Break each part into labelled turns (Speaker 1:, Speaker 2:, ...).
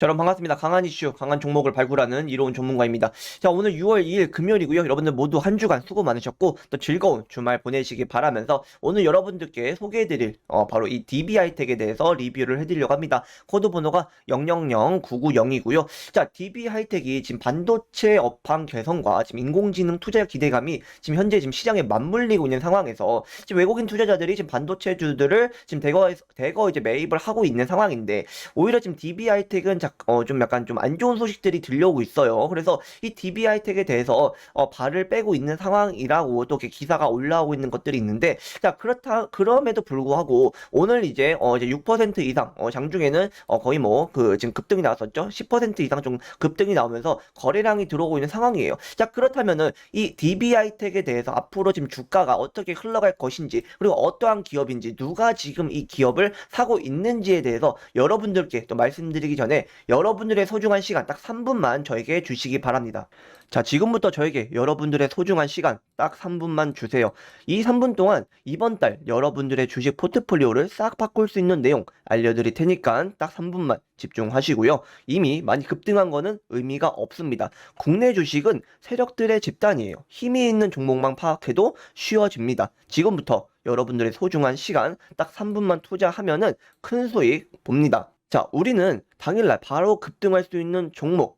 Speaker 1: 여러분 반갑습니다. 강한 이슈, 강한 종목을 발굴하는 이로운 전문가입니다. 자, 오늘 6월 2일 금요일이고요. 여러분들 모두 한 주간 수고 많으셨고 또 즐거운 주말 보내시기 바라면서 오늘 여러분들께 소개해드릴 어, 바로 이 DB하이텍에 대해서 리뷰를 해드리려고 합니다. 코드 번호가 000990이고요. 자, DB하이텍이 지금 반도체 업황 개선과 지금 인공지능 투자 기대감이 지금 현재 지금 시장에 맞물리고 있는 상황에서 지금 외국인 투자자들이 지금 반도체 주들을 지금 대거 대거 이제 매입을 하고 있는 상황인데 오히려 지금 DB하이텍은 어, 좀 약간 좀 안 좋은 소식들이 들려오고 있어요. 그래서 이 DB하이텍에 대해서 어, 발을 빼고 있는 상황이라고 또 이렇게 기사가 올라오고 있는 것들이 있는데 자 그렇다 그럼에도 불구하고 오늘 이제 어 이제 6% 이상 어 장중에는 어 거의 뭐 그 지금 급등이 나왔었죠. 10% 이상 좀 급등이 나오면서 거래량이 들어오고 있는 상황이에요. 자 그렇다면은 이 DB하이텍에 대해서 앞으로 지금 주가가 어떻게 흘러갈 것인지 그리고 어떠한 기업인지 누가 지금 이 기업을 사고 있는지에 대해서 여러분들께 또 말씀드리기 전에 여러분들의 소중한 시간 딱 3분만 저에게 주시기 바랍니다. 자, 지금부터 저에게 여러분들의 소중한 시간 딱 3분만 주세요. 이 3분 동안 이번 달 여러분들의 주식 포트폴리오를 싹 바꿀 수 있는 내용 알려드릴 테니까 딱 3분만 집중하시고요. 이미 많이 급등한 거는 의미가 없습니다. 국내 주식은 세력들의 집단이에요. 힘이 있는 종목만 파악해도 쉬워집니다. 지금부터 여러분들의 소중한 시간 딱 3분만 투자하면은 큰 수익 봅니다. 자, 우리는 당일날 바로 급등할 수 있는 종목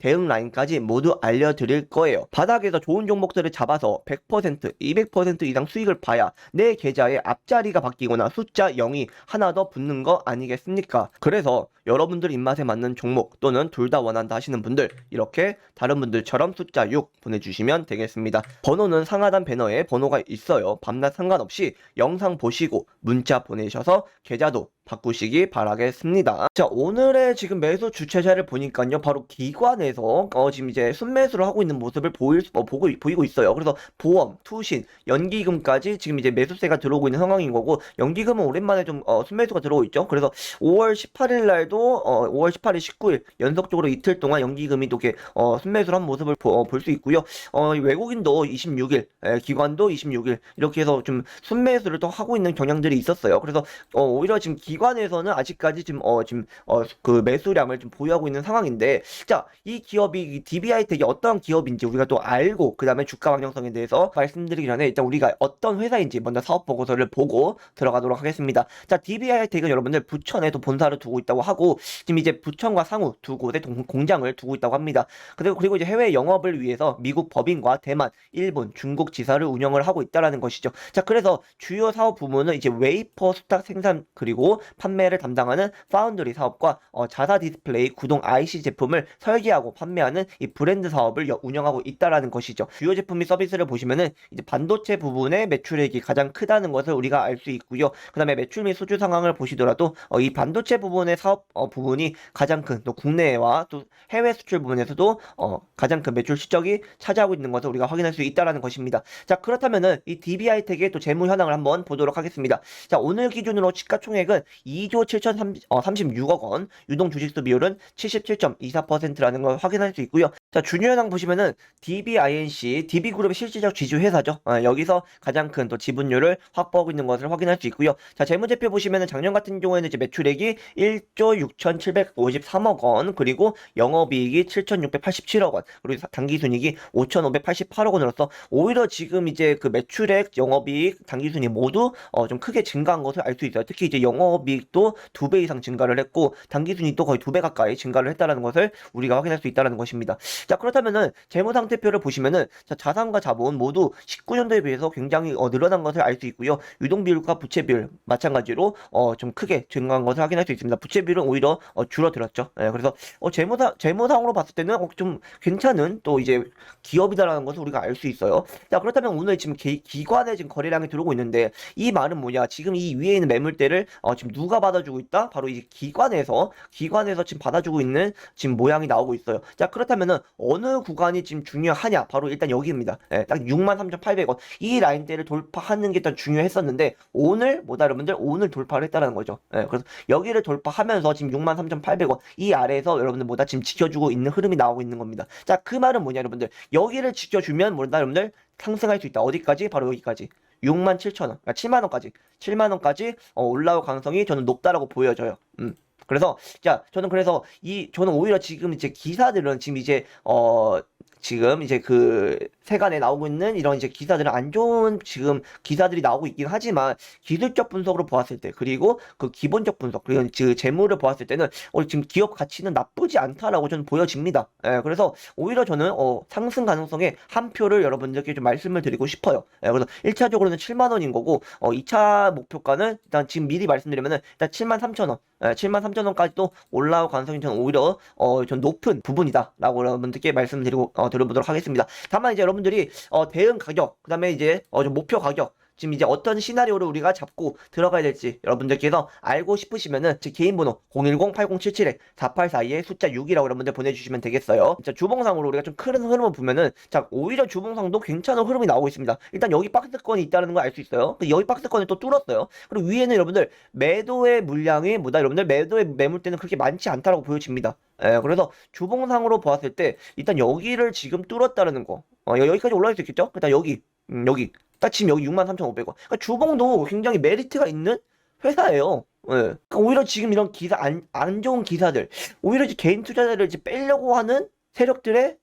Speaker 1: 대응 라인까지 모두 알려드릴 거예요. 바닥에서 좋은 종목들을 잡아서 100%, 200% 이상 수익을 봐야 내 계좌의 앞자리가 바뀌거나 숫자 0이 하나 더 붙는 거 아니겠습니까? 그래서 여러분들 입맛에 맞는 종목 또는 둘 다 원한다 하시는 분들 이렇게 다른 분들처럼 숫자 6 보내주시면 되겠습니다. 번호는 상하단 배너에 번호가 있어요. 밤낮 상관없이 영상 보시고 문자 보내셔서 계좌도 바꾸시기 바라겠습니다. 자, 오늘의 지금 매수 주체자를 보니까요. 바로 기관에서 어, 지금 이제 순매수를 하고 있는 모습을 보일 수, 어, 보고 보이고 있어요. 그래서 보험, 투신, 연기금까지 지금 이제 매수세가 들어오고 있는 상황인 거고 연기금은 오랜만에 좀 어, 순매수가 들어오고 있죠. 그래서 5월 18일 날도 어, 5월 18일, 19일 연속적으로 이틀 동안 연기금이 또 이렇게 어, 순매수를 한 모습을 어, 볼수 있고요. 어, 외국인도 26일, 에, 기관도 26일 이렇게 해서 좀 순매수를 또 하고 있는 경향들이 있었어요. 그래서 어, 오히려 지금 기 관에서는 아직까지 지금 어 지금 어그 매수량을 좀 보유하고 있는 상황인데 자 이 기업이 DB하이텍이 어떤 기업인지 우리가 또 알고 그 다음에 주가 방향성에 대해서 말씀드리기 전에 일단 우리가 어떤 회사인지 먼저 사업 보고서를 보고 들어가도록 하겠습니다. 자 DB하이텍은 여러분들 부천에 또 본사를 두고 있다고 하고 지금 이제 부천과 상우 두 곳에 동- 공장을 두고 있다고 합니다. 그리고 그리고 이제 해외 영업을 위해서 미국 법인과 대만, 일본, 중국 지사를 운영을 하고 있다라는 것이죠. 자 그래서 주요 사업 부문은 이제 웨이퍼 수탁 생산 그리고 판매를 담당하는 파운드리 사업과 어, 자사 디스플레이 구동 IC 제품을 설계하고 판매하는 이 브랜드 사업을 여- 운영하고 있다라는 것이죠. 주요 제품 및 서비스를 보시면은 이제 반도체 부분의 매출액이 가장 크다는 것을 우리가 알 수 있고요. 그다음에 매출 및 수주 상황을 보시더라도 어, 이 반도체 부분의 사업 어, 부분이 가장 큰 또 국내와 또 해외 수출 부분에서도 어, 가장 큰 매출 실적이 차지하고 있는 것을 우리가 확인할 수 있다라는 것입니다. 자 그렇다면은 이 DB하이텍의 또 재무 현황을 한번 보도록 하겠습니다. 자 오늘 기준으로 시가총액은 2조 7,036억 원, 유동 주식수 비율은 77.24%라는 걸 확인할 수 있고요. 자 현황 보시면은 DBINC, DB그룹의 실질적 지주 회사죠. 어, 여기서 가장 큰 또 지분율을 확보하고 있는 것을 확인할 수 있고요. 자 재무제표 보시면은 작년 같은 경우에는 이제 매출액이 1조 6,753억 원, 그리고 영업이익이 7,687억 원, 그리고 당기순이익이 5,588억 원으로서 오히려 지금 이제 그 매출액, 영업이익, 당기순이익 모두 어, 좀 크게 증가한 것을 알 수 있어요. 특히 이제 영업 이익도 두 배 이상 증가를 했고 당기순이익도 거의 두 배 가까이 증가를 했다라는 것을 우리가 확인할 수 있다라는 것입니다. 자 그렇다면은 재무 상태표를 보시면은 자, 자산과 자본 모두 19년도에 비해서 굉장히 어, 늘어난 것을 알 수 있고요. 유동 비율과 부채 비율 마찬가지로 어, 좀 크게 증가한 것을 확인할 수 있습니다. 부채 비율은 오히려 어, 줄어들었죠. 예, 그래서 어, 재무상 재무상으로 봤을 때는 어, 좀 괜찮은 또 이제 기업이다라는 것을 우리가 알 수 있어요. 자 그렇다면 오늘 지금 기, 기관에 지금 거래량이 들어오고 있는데 이 말은 뭐냐? 지금 이 위에 있는 매물대를 어, 지금 누가 받아주고 있다? 바로 이제 기관에서 기관에서 지금 받아주고 있는 지금 모양이 나오고 있어요. 자 그렇다면은 어느 구간이 지금 중요하냐? 바로 일단 여기입니다. 예, 딱 63,800원 이 라인대를 돌파하는 게 일단 중요했었는데 오늘 뭐다 여러분들 오늘 돌파를 했다는 거죠. 예, 그래서 여기를 돌파하면서 지금 63,800원 이 아래에서 여러분들 뭐다 지금 지켜주고 있는 흐름이 나오고 있는 겁니다. 자 그 말은 뭐냐 여러분들 여기를 지켜주면 뭐다 여러분들 상승할 수 있다. 어디까지? 바로 여기까지. 67,000원, 그러니까 7만 원까지, 7만 원까지 어, 올라올 가능성이 저는 높다라고 보여져요. 음. 그래서, 자, 저는 그래서 이, 저는 오히려 지금 이제 기사들은 지금 이제, 어, 지금 이제 그 세간에 나오고 있는 이런 이제 기사들은 안 좋은 지금 기사들이 나오고 있긴 하지만 기술적 분석으로 보았을 때 그리고 그 기본적 분석 그리고 그 재무를 보았을 때는 어, 지금 기업 가치는 나쁘지 않다라고 저는 보여집니다. 예, 그래서 오히려 저는 어, 상승 가능성에 한 표를 여러분들께 좀 말씀을 드리고 싶어요. 예, 그래서 1차적으로는 7만 원인 거고 어, 2차 목표가는 일단 지금 미리 말씀드리면은 일단 7만 3천 원, 예, 7만 3천 원까지도 올라올 가능성이 저는 오히려 어, 좀 높은 부분이다라고 여러분들께 말씀드리고 어, 드려보도록 하겠습니다. 다만 이제 여러분 들이 어, 대응 가격, 그 다음에 이제 어, 좀 목표 가격 지금 이제 어떤 시나리오를 우리가 잡고 들어가야 될지 여러분들께서 알고 싶으시면은 제 개인 번호 010-8077-4842에 숫자 6이라고 여러분들 보내주시면 되겠어요. 자, 주봉상으로 우리가 좀 큰 흐름을 보면은 자, 오히려 주봉상도 괜찮은 흐름이 나오고 있습니다. 일단 여기 박스권이 있다는 걸 알 수 있어요. 여기 박스권을 또 뚫었어요. 그리고 위에는 여러분들 매도의 물량이 뭐다 여러분들 매도의 매물대는 그렇게 많지 않다라고 보여집니다. 예, 그래서 주봉상으로 보았을 때 일단 여기를 지금 뚫었다는 거. 어, 여- 여기까지 올라갈 수 있겠죠? 일단 여기, 음, 여기. 딱 지금 여기 63,500원. 그러니까 주봉도 굉장히 메리트가 있는 회사예요. 예. 그러니까 오히려 지금 이런 기사 안, 안 좋은 기사들, 오히려 이제 개인 투자자를 이제 빼려고 하는 세력들의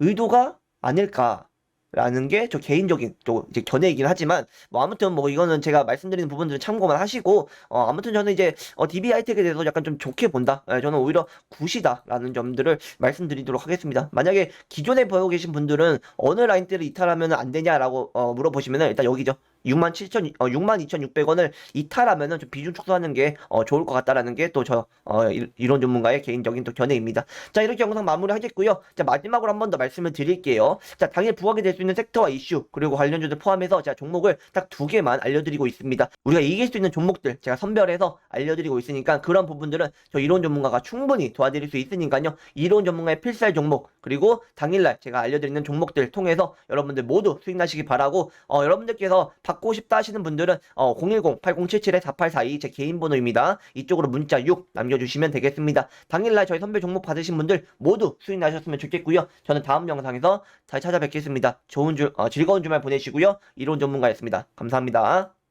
Speaker 1: 의도가 아닐까. 라는 게 저 개인적인 또 이제 견해이긴 하지만 뭐 아무튼 뭐 이거는 제가 말씀드리는 부분들은 참고만 하시고 어 아무튼 저는 이제 어 DB 하이텍에 대해서 약간 좀 좋게 본다. 예, 저는 오히려 굿이다라는 점들을 말씀드리도록 하겠습니다. 만약에 기존에 보고 계신 분들은 어느 라인대를 이탈하면 안 되냐라고 어 물어보시면은 일단 여기죠. 6만 7천, 어, 6만 2,600원을 이탈하면은 좀 비중 축소하는 게, 어, 좋을 것 같다라는 게 또 저, 어, 이- 이론 전문가의 개인적인 또 견해입니다. 자, 이렇게 영상 마무리 하겠고요. 자, 마지막으로 한 번 더 말씀을 드릴게요. 자, 당일 부각이 될 수 있는 섹터와 이슈, 그리고 관련주들 포함해서 제가 종목을 딱 두 개만 알려드리고 있습니다. 우리가 이길 수 있는 종목들 제가 선별해서 알려드리고 있으니까 그런 부분들은 저 이론 전문가가 충분히 도와드릴 수 있으니까요. 이론 전문가의 필살 종목, 그리고 당일날 제가 알려드리는 종목들 통해서 여러분들 모두 수익 나시기 바라고, 어, 여러분들께서 받고 싶다 하시는 분들은 어, 010-8077-4842 제 개인 번호입니다. 이쪽으로 문자 6 남겨주시면 되겠습니다. 당일날 저희 선별 종목 받으신 분들 모두 수익 나셨으면 좋겠고요. 저는 다음 영상에서 잘 찾아뵙겠습니다. 좋은 주, 어, 즐거운 주말 보내시고요. 이론 전문가였습니다. 감사합니다.